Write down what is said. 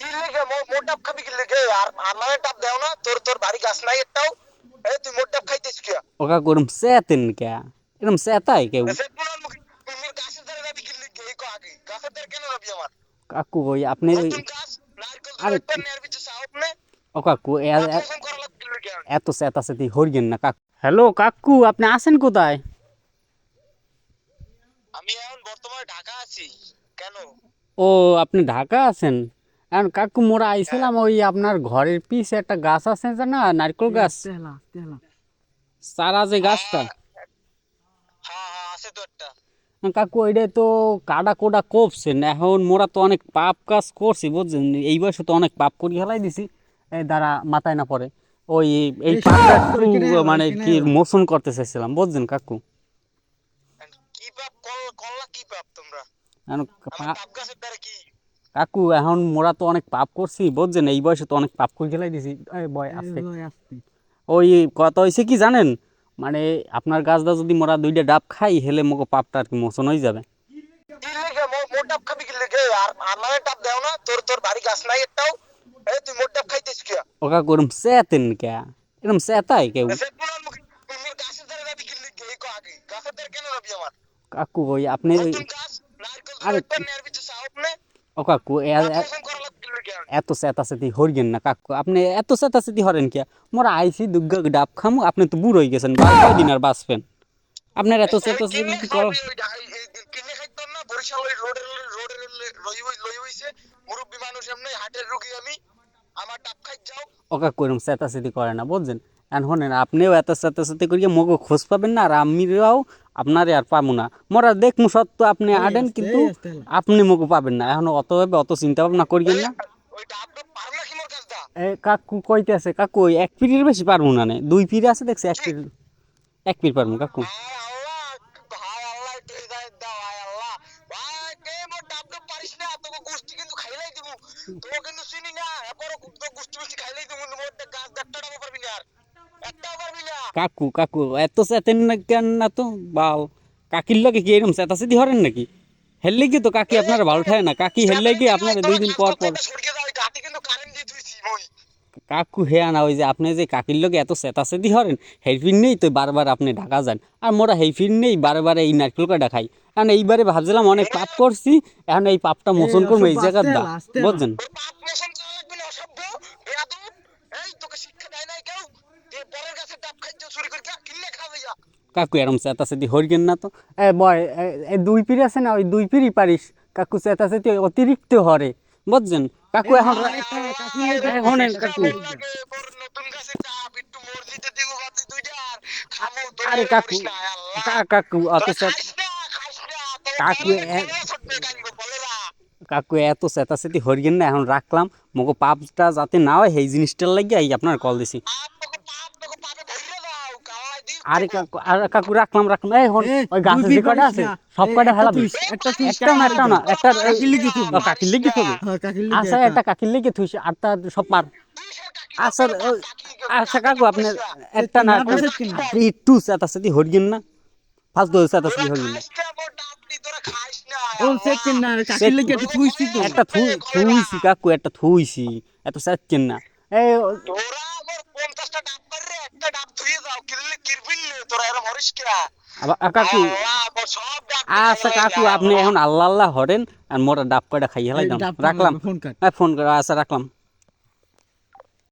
কি লেগে মো- মোট ডাব খাবি কি লেগে? আর আমার ডাব দেও না তোর তোর বাড়ি গাছ নাই একটাও। এই তুই মোট ডাব খাইতেছ কি ও কাকু এরম সেতেন কে এরম সেতাই কেউ। এসে পুরান মুখে মোর গাছের দ্বারা যাবি কি লেগে? এই কো আগে। গাছের দ্বারা কেন যাবি আমার? কাকু ওই আপনি ওই নতুন গাছ নারকেল আরে ধরে নেয়ার ভিতরে সাউপ নে ও কাকু এ- এ- অপারেশন করা লাগবে কি লেগে এত সেতা সেতি হরিয়েন না কাকু। হ্যালো কাকু আপনি আছেন কোথায়? আমি এখন বর্তমানে ঢাকা আছি। কেন? ও আপনি ঢাকা আছেন? এখন কাকু মোরা আইছিলাম ওই আপনার ঘরের পিছে একটা গাছ আছে না নারকেল গাছ। সারা যে গাছটা। হ্যাঁ হ্যাঁ কাকু ওইটা তো কাটা কোটা কোপছেন এখন মোরা তো অনেক পাপ কাজ করছি বুঝছেন? এই বয়সে তো অনেক পাপ করি হেলাই দিছি। এই দ্বারা মাথায় না পড়ে। ওই এই পাপটা একটু মানে কি মোশন করতে চাইছিলাম বুঝছেন কাকু? কি পাপ কল কল্লা কি পাপ তোমরা? এখন আমার পা- ডাব গাছের দ্বারা কি কাকু এখন মোরা তো অনেক পাপ করছি বুঝছেন? এই বয়সে তো অনেক পাপ করে ফেলাই দিছি। বয় আসতে ওই কথা হয়েছে কি জানেন? মানে আপনার গাছটা যদি মোরা দুইটা ডাব খাই হেলে মোকে পাপটা আর কি মোচন হয়ে যাবে। কি লেগে মো- মোট ডাব খাবি কি আর আমার ডাব দেও না। তোর তোর বাড়ি গাছ নাই একটাও। এই তুই মোট ডাব খাইতেছ কি ও কাকু এরম সেতেন কে এরম সেতাই কেউ? এসে পুরান মুখে মোর কাকু ওই আপনি আরে ও কাকু লাগবে এত চেতাচেতি হরিয়েন না কাকু আপনি এত চেতাচেতি হরেন কে? মোরা আইসি দুগ্গা ডাব খামু আপনি তো বুড়ো হয়ে গেছেন বার কয়দিন আর বাঁচবেন আপনার এত চেতাচেতি করো কিনে খাইতো না বরিশাল ওই রোডের রোডের লই হই লই হইছে। মুরব্বী মানুষ এমনি হাটের রুগী আমি। আমার ডাব খাই যাও। ও কাকু এরম চেতাচেতি করে না বুঝছেন? এখন শোনেন আপনিও এত সাথে সাথে করিয়ে মগো খোঁজ পাবেন না আর আমিরাও আপনারে আর পাবো না। মোরা দেখমু সত্য আপনি আডেন কিন্তু আপনি মগো পাবেন না। এখন অতভাবে অত চিন্তা ভাবনা করিয়েন না। কাকু কইতে আছে কাকু ওই এক পিরির বেশি পারব না নে। দুই পিরি আছে দেখছি এক পিরি এক পির পারব কাকু। হায় হায় হায় কিন্তু খাইলাই দিব তোকে কিন্তু চিনি না এরপর গোষ্ঠী গোষ্ঠী খাইলাই দিব মোর গাছ ডাবো পারবি না আর একটাও পারবি না কাকু কাকু এত চেতেন না কেন না তো? বাল কাকির লগে কি এরকম চেতাচেতি হরেন নাকি? হেললে কি তো কাকি আপনার ভালো থাকে না। কাকি হেললে কি আপনার দুই দিন পর পর কাকু হে না ওই যে আপনি যে কাকির লগে এত চেতাচেতি হরেন হেইফির নেই তো বারবার আপনি ঢাকা যান। আর মোরা হেইফির নেই বারবার এই নারকেল কাটা খাই। কারণ এইবারে ভাবছিলাম অনেক পাপ করছি এখন এই পাপটা মোচন করব এই জায়গার দা বুঝছেন? চুরি করে কিনলে খাবে যা। কাকু এরম চেতাচেতি হরিগেন না তো? এ বয় দুই পিড়ি আছে না? ওই দুই পিড়ি পারিস। কাকু চেতাচেতি অতিরিক্ত হরে। বুঝছেন? কাকু এখন আর কাকু কাকু অত কাকু কাকু এত চেতাচেতি হরিগেন না এখন রাখলাম। মগো পাপটা যাতে না হয় সেই জিনিসটার লাগিয়ে আপনার কল দিছি পাপ তোকে পাপ তোকে পাপে ধরে দাও কালাই দি আরে আর কাকু রাখলাম রাখলাম। এই হন ওই গাছের যে কটা আছে সব কটা ফেলাবি একটা না একটা না একটা কাকির লিখে থুবি কাকির লিখে থুবি আচ্ছা একটা। কাকির লিখে থুইস আর তা সব পার। আচ্ছা আচ্ছা কাকু আপনি একটা না একটু চেতাচেতি হরিগেন না। ফার্স্ট দোষ চেতাচেতি হরিগেন। না? খাইস না একটা থুইছি কাকু একটা থুইছি। এত চাচ্ছেন না। এই তোরা আমার পঞ্চাশটা ডাব পারে একটা ডাব ধুয়ে যাও কিনলে কিরবিল তোরা এরম হরিস কিরা আবার আ, কাকু? আচ্ছা কাকু আপনি এখন আল্লাহ আল্লাহ হরেন আর মোটা ডাব কয়টা খাইয়ে হেলাই রাখলাম। হ্যাঁ ফোন করে আচ্ছা রাখলাম।